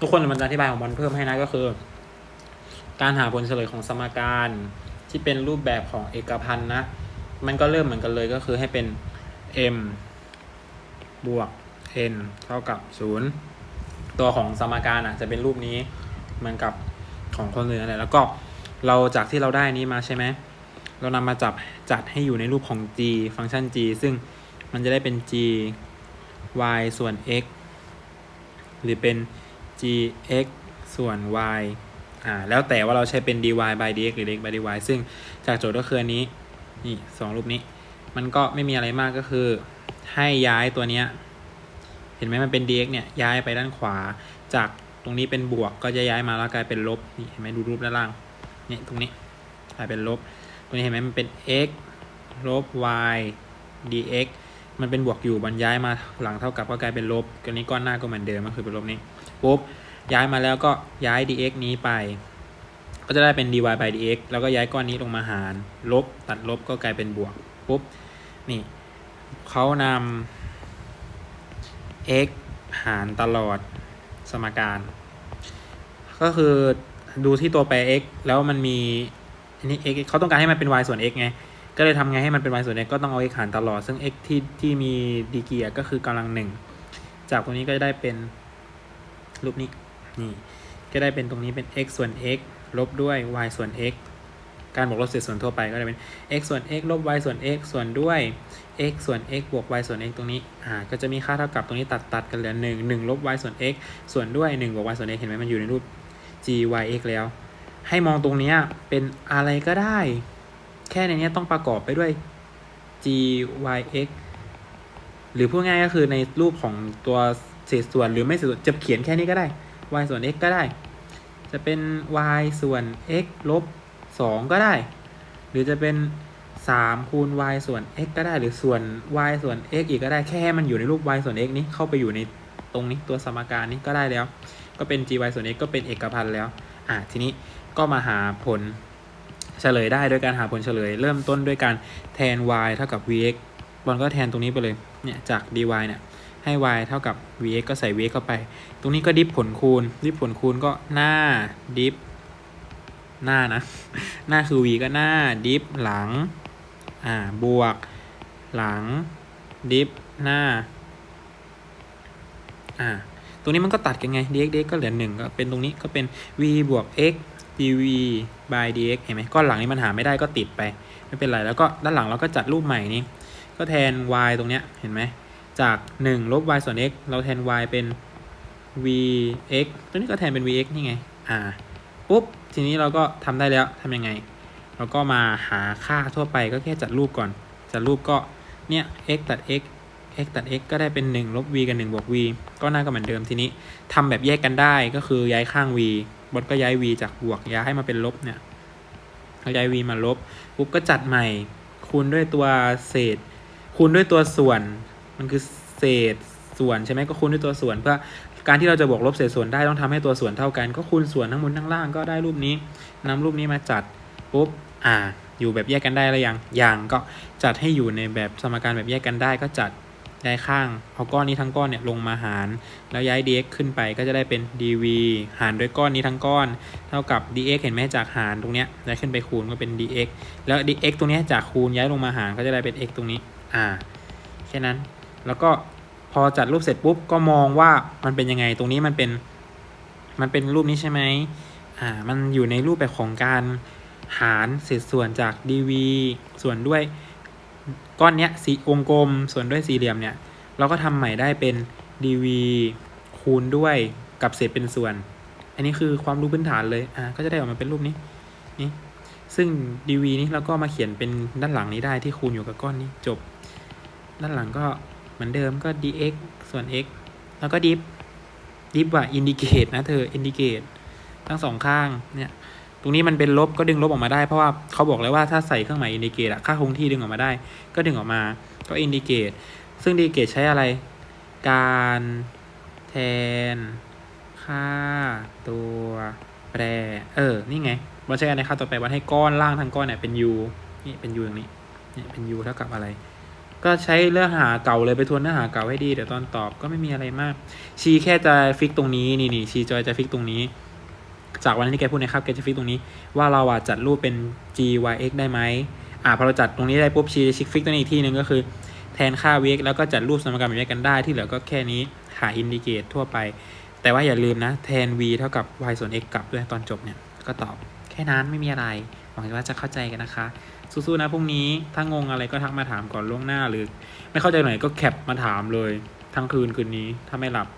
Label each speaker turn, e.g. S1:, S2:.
S1: ทุกคนมันจะอธิบายของบอลเพิ่มให้นะก็คือ การหาผลเฉลยของสมการที่เป็นรูปแบบของเอกพันธ์นะ มันก็เริ่มเหมือนกันเลยก็คือให้เป็น m บวก n เท่ากับ 0 ตัวของสมการอะจะเป็นรูปนี้เหมือนกับของคนอื่นอะไรแล้วก็เราจากที่เราได้นี้มาใช่ไหม เรานำมาจับจัดให้อยู่ในรูปของ g ฟังก์ชัน g ซึ่งมันจะได้เป็น g y ส่วน x หรือเป็น g x ส่วน y อ่าแล้วแต่ว่าเราใช้เป็น dy by dx หรือ dx by dy ซึ่งจากโจทย์ก็คืออันนี้นี่สองรูปนี้ มันก็ไม่มีอะไรมากก็คือ ให้ย้ายตัวเนี้ยเห็นไหมมันเป็น dx เนี่ยย้ายไปด้านขวา จากตรงนี้เป็นบวกก็จะย้ายมาแล้วกลายเป็นลบนี่เห็นไหมดูรูปด้านล่างเนี่ยตรงนี้กลายเป็นลบ ตรงนี้เห็นไหมมันเป็น x ลบ y dx มันเป็นบวกอยู่บรรย้ายมาหลังเท่ากับก็กลายเป็นลบตัวนี้ก้อนหน้าก็เหมือนเดิมก็คือเป็นลบนี้ ปุ๊บย้ายมาแล้วก็ย้าย dx นี้ไป ก็จะได้เป็น dy by dx แล้วก็ย้ายก้อนนี้ลงมาหาร ลบตัดลบก็กลายเป็นบวกปุ๊บนี่เขานำ x หารตลอดสมการ ก็คือดูที่ตัวแปร x แล้วมันมีอันนี้ x เขาต้องการให้มันเป็น y ส่วน x ไง ก็เลยทำไงให้มันเป็น y ส่วน x ก็ต้องเอา x หารตลอด ซึ่ง x ที่ที่มีดีกรีอะก็คือกำลังหนึ่ง จากตรงนี้ก็จะได้เป็น รูปนี้นี่ก็ได้เป็นตรงนี้เป็น x ส่วน x ลบด้วย y ส่วน x การบวกลบเศษส่วนทั่วไปก็จะเป็น x ส่วน x ลบ y ส่วน x ส่วนด้วย x ส่วน x บวก y ส่วน x ตรงนี้ อ่า ก็จะมีค่าเท่ากับตรงนี้ตัดตัดกันเหลือหนึ่งหนึ่งลบ y ส่วน x ส่วนด้วย 1 บวก y ส่วน x เห็นไหมมันอยู่ในรูป g y x แล้ว ให้มองตรงนี้เป็นอะไรก็ได้ แค่ในนี้ต้องประกอบไปด้วย g y x หรือพูดง่ายก็คือในรูปของตัว เศษส่วนหรือไม่เศษส่วนจะเขียนแค่นี้ก็ได้ y ส่วน x ก็ได้ จะเป็น y ส่วน x ลบ 2 ก็ได้ หรือจะเป็น 3 คูณ y ส่วน x ก็ได้ หรือส่วน y ส่วน x อีกก็ได้แค่ให้มันอยู่ในรูป y ส่วน x นี้เข้าไปอยู่ในตรงนี้ตัวสมการนี้ก็ได้แล้ว ก็เป็น g y ส่วน x ก็เป็นเอกพันธ์แล้วอะทีนี้ก็มาหาผลเฉลยได้โดยการหาผลเฉลย เริ่มต้นด้วยการแทน y เท่ากับ vx บอลก็แทนตรงนี้ไปเลยเนี่ยจาก dy เนี่ย ให้ y เท่ากับ vx ก็ใส่ vx เข้าไป ตรงนี้ก็ดิฟผลคูณ ดิฟผลคูณก็หน้าดิฟหน้านะ หน้าคือ v ก็หน้าดิฟหลัง อ่า บวก หลัง ดิฟหน้า อ่า ตรงนี้มันก็ตัดกันไง dx dx ก็เหลือหนึ่งก็เป็นตรงนี้ก็เป็น v บวก x dv by dx เห็นไหมก้อนหลังนี้มันหาไม่ได้ก็ติดไป ไม่เป็นไร แล้วก็ด้านหลังเราก็จัดรูปใหม่นี้ ก็แทน y ตรงเนี้ย เห็นไหม จาก 1 ลบ y ส่วน x เราแทน y เป็น vx ตัวนี้ก็แทนเป็น vx นี่ไง อ่า ปุ๊บ ทีนี้เราก็ทำได้แล้วทำยังไง เราก็มาหาค่าทั่วไปก็แค่จัดรูปก่อน จัดรูปก็ เนี่ย x ตัด x x ตัด x ก็ได้เป็น 1 ลบ v กับ1บวก v ก็น่าก็เหมือนเดิมทีนี้ทำแบบแยกกันได้ก็คือย้ายข้าง v บดก็ย้าย v จากบวกย้ายให้มาเป็นลบเนี่ยเราย้าย v มาลบปุ๊บก็จัดใหม่ คูณด้วยตัวเศษ คูณด้วยตัวส่วน มันคือเศษส่วนใช่ไหมก็คูณด้วยตัวส่วน เพื่อการที่เราจะบวกลบเศษส่วนได้ต้องทำให้ตัวส่วนเท่ากัน ก็คูณส่วนทั้งบนทั้งล่างก็ได้รูปนี้นำรูปนี้มาจัดปุ๊บอ่า อยู่แบบแยกกันได้แล้วยังยังก็จัดให้อยู่ในแบบสมการแบบแยกกันได้ก็จัดย้ายข้างเอาก้อนนี้ทั้งก้อนเนี่ยลงมาหาร แล้วย้าย dx ขึ้นไปก็จะได้เป็น dv หารด้วยก้อนนี้ทั้งก้อน เท่ากับ dx เห็นไหมจากหารตรงเนี้ยย้ายขึ้นไปคูณก็เป็น dx แล้ว dx ตรงเนี้ยจากคูณย้ายลงมาหารก็จะได้เป็น x ตรงนี้ อ่าแค่นั้น แล้วก็พอจัดรูปเสร็จปุ๊บก็มองว่ามันเป็นยังไงตรงนี้มันเป็นมันเป็นรูปนี้ใช่ไหมอ่ามันอยู่ในรูปแบบของการหารเศษส่วนจาก dv ส่วนด้วยก้อนเนี้ยสีวงกลมส่วนด้วยสี่เหลี่ยมเนี่ยเราก็ทำใหม่ได้เป็น dv คูณด้วยกับเศษเป็นส่วน อันนี้คือความรู้พื้นฐานเลยอ่าก็จะได้ออกมาเป็นรูปนี้นี่ซึ่ง dv นี้เราก็มาเขียนเป็นด้านหลังนี้ได้ที่คูณอยู่กับก้อนนี้จบ ด้านหลังก็ เหมือนเดิมก็ dx ส่วน x แล้วก็ div div ว่า indicate นะเธอ indicate ทั้งสองข้างเนี่ยตรงนี้มันเป็นลบก็ดึงลบออกมาได้เพราะว่าเขาบอกแล้วว่าถ้าใส่เครื่องหมายอินดิเกตอะค่าคงที่ดึงออกมาได้ ก็ดึงออกมาก็อินดิเกตซึ่งอินดิเกตใช้อะไร การแทน ค่าตัวแปร เออ นี่ไงวัดใช้การในค่าตัวแปรวัดให้ก้อนล่างทั้งก้อนเนี่ยเป็น u นี่เป็น u อย่างนี้นี่เป็น u เท่ากับอะไร ก็ใช้เนื้อหาเก่าเลยไปทวนเนื้อหาเก่าให้ดีเดี๋ยวตอนตอบก็ไม่มีอะไรมาก ชีแค่จะฟิกตรงนี้นี่นี่ชีจอยจะฟิกตรงนี้ จากวันที่แกพูดนะครับแกจะฟิกตรงนี้ ว่าเราอะจัดรูปเป็น g y x ได้ไหมอ่าพอเราจัดตรงนี้ได้ปุ๊บชีจะชิคฟิกตรงนี้อีกที่หนึ่งก็คือ แทนค่า v x แล้วก็จัดรูปสมการแบบนี้กันได้ที่เหลือก็แค่นี้หาอินดิเกตทั่วไป แต่ว่าอย่าลืมนะแทน v เท่ากับ y ส่วน x กลับด้วยตอนจบเนี่ยก็ตอบแค่นั้นไม่มีอะไร วังว่าจะเข้าใจกันนะคะ สู้ๆนะพรุ่งนี้ ถ้างงอะไรก็ทักมาถามก่อนล่วงหน้าหรือ ไม่เข้าใจหน่อยก็แคปมาถามเลย ทั้งคืนคืนนี้ถ้าไม่หลับ